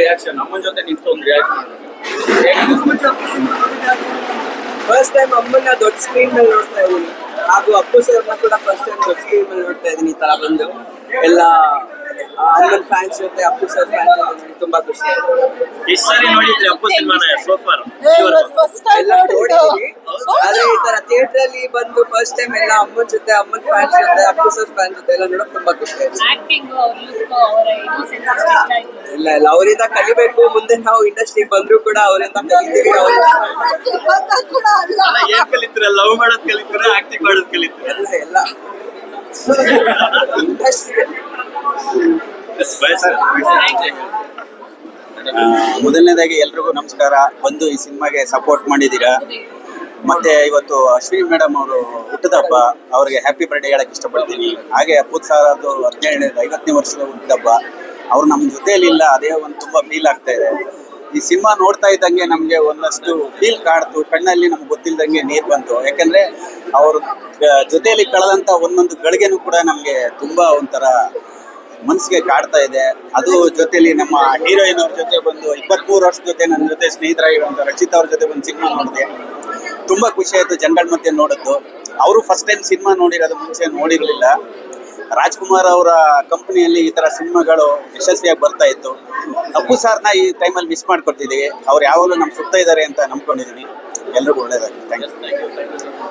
Reaction ಅಮ್ಮನ ಜೊತೆ ನಿಂತು ಒಂದು ಫಸ್ಟ್ ಟೈಮ್ ಅಮ್ಮನ್ನ ದೊಡ್ಡ ಸ್ಕ್ರೀನ್ ಮೇಲೆ ನೋಡ್ತಾ ಇದ್ದೀನಿ. ಹಾಗೂ ಅಪ್ಪು ಸರ್ನ ಕೂಡ ಫಸ್ಟ್ ಟೈಮ್ ದೊಡ್ಡ ಸ್ಕ್ರೀನ್ ಮೇಲೆ ನೋಡ್ತಾ ಇದ್ದೀನಿ ಈ ತರ ಬಂದು. ಎಲ್ಲ ಅಮ್ಮನ್ ಫ್ಯಾನ್ಸ್ ಜೊತೆ ಅಪ್ಪು ಸರ್ ಫ್ಯಾನ್ಸ್ ಜೊತೆ ತುಂಬಾ ಖುಷಿ ಆಯ್ತು. ಎಷ್ಟು ಸಾರಿ ನೋಡಿದ್ರಿ ಅಪ್ಪು ಸಿನಿಮಾನ ಸೋಫಾರ್ ಎಲ್ಲ ಆದ್ರೆ ಈ ತರ ಥಿಯೇಟರ್ ಅಲ್ಲಿ ಬಂದು ಫಸ್ಟ್ ಟೈಮ್ ಎಲ್ಲ ಅಮ್ಮನ ಜೊತೆ ಅಮ್ಮನ್ ಫ್ಯಾನ್ಸ್ ಜೊತೆ ಅಪ್ಪು ಸರ್ ಫ್ಯಾನ್ಸ್ ಜೊತೆ ಎಲ್ಲ ನೋಡಕ್ ತುಂಬಾ ಖುಷಿ ಆಯ್ತು. ಇಲ್ಲ ಇಲ್ಲ ಅವರಿಂದ ಕಲಿಬೇಕು. ಮುಂದೆ ನಾವು ಇಂಡಸ್ಟ್ರಿಗೆ ಬಂದ್ರು ಕೂಡ ಅವರಿಂದ ಕಲಿತೀವಿ. ಅವರಿಂದ ಏನ್ ಕಲಿತೀರ? ಲವ್ ಮಾಡೋದ್ ಕಲಿತೀರ? ಆಕ್ಟಿಂಗ್ ಮಾಡೋದ್ ಕಲಿತೀರ? ಎಲ್ಲ. ಮೊದಲನೇದಾಗಿ ಎಲ್ರಿಗೂ ನಮಸ್ಕಾರ. ಬಂದು ಈ ಸಿನಿಮಾಗೆ ಸಪೋರ್ಟ್ ಮಾಡಿದ್ದೀರಾ? ಮತ್ತೆ ಇವತ್ತು ಅಶ್ವಿನಿ ಮೇಡಮ್ ಅವರು ಹುಟ್ಟದಬ್ಬ ಅವರಿಗೆ ಹ್ಯಾಪಿ ಬರ್ಡೇ ಹೇಳಕ್ ಇಷ್ಟಪಡ್ತೀನಿ. ಹಾಗೆ ಅಪ್ಪು ಸರ್ ಅದು ಹದಿನೇಳನೇ ಐವತ್ತನೇ ವರ್ಷದ ಹುಟ್ಟದಬ್ಬ ಅವ್ರು ನಮ್ಮ ಜೊತೆಯಲ್ಲಿ ಇಲ್ಲ ಅದೇ ಒಂದು ತುಂಬಾ ಫೀಲ್ ಆಗ್ತಾ ಇದೆ. ಈ ಸಿನಿಮಾ ನೋಡ್ತಾ ಇದ್ದಂಗೆ ನಮಗೆ ಒಂದಷ್ಟು ಫೀಲ್ ಕಾಡ್ತು, ಕಣ್ಣಲ್ಲಿ ನಮ್ಗೆ ಗೊತ್ತಿಲ್ದಂಗೆ ನೀರು ಬಂತು. ಯಾಕಂದ್ರೆ ಅವ್ರ ಜೊತೆಯಲ್ಲಿ ಕಳೆದಂತ ಒಂದೊಂದು ಗಳಿಗೆನೂ ಕೂಡ ನಮಗೆ ತುಂಬಾ ಒಂಥರ ಮನಸ್ಸಿಗೆ ಕಾಡ್ತಾ ಇದೆ. ಅದು ಜೊತೆಲಿ ನಮ್ಮ ಹೀರೋಯಿನ್ ಅವ್ರ ಜೊತೆ ಬಂದು ಇಪ್ಪತ್ಮೂರು ವರ್ಷ ಜೊತೆ ನನ್ನ ಜೊತೆ ಸ್ನೇಹಿತರಾಗಿರುವಂತ ರಕ್ಷಿತ್ ಅವ್ರ ಜೊತೆ ಒಂದು ಸಿನಿಮಾ ನೋಡಿದೆ. ತುಂಬಾ ಖುಷಿ ಆಯ್ತು ಜನಗಳ ಮಧ್ಯೆ ನೋಡಿದ್ದು. ಅವರು ಫಸ್ಟ್ ಟೈಮ್ ಸಿನಿಮಾ ನೋಡಿರೋದು ಮುಂಚೆ ನೋಡಿರ್ಲಿಲ್ಲ. ರಾಜ್ಕುಮಾರ್ ಅವರ ಕಂಪನಿಯಲ್ಲಿ ಈ ತರ ಸಿನಿಮಾಗಳು ಯಶಸ್ವಿಯಾಗಿ ಬರ್ತಾ ಇತ್ತು. ಅಪ್ಪು ಸಾರ್ನ ಈ ಟೈಮಲ್ಲಿ ಮಿಸ್ ಮಾಡ್ಕೊಡ್ತಿದ್ದೀವಿ. ಅವ್ರು ಯಾವಾಗಲೂ ನಮ್ಮ ಸುತ್ತ ಇದ್ದಾರೆ ಅಂತ ನಂಬ್ಕೊಂಡಿದ್ದೀನಿ ಎಲ್ರಿಗೂ ಒಳ್ಳೇದಾಗಲಿ. ಯು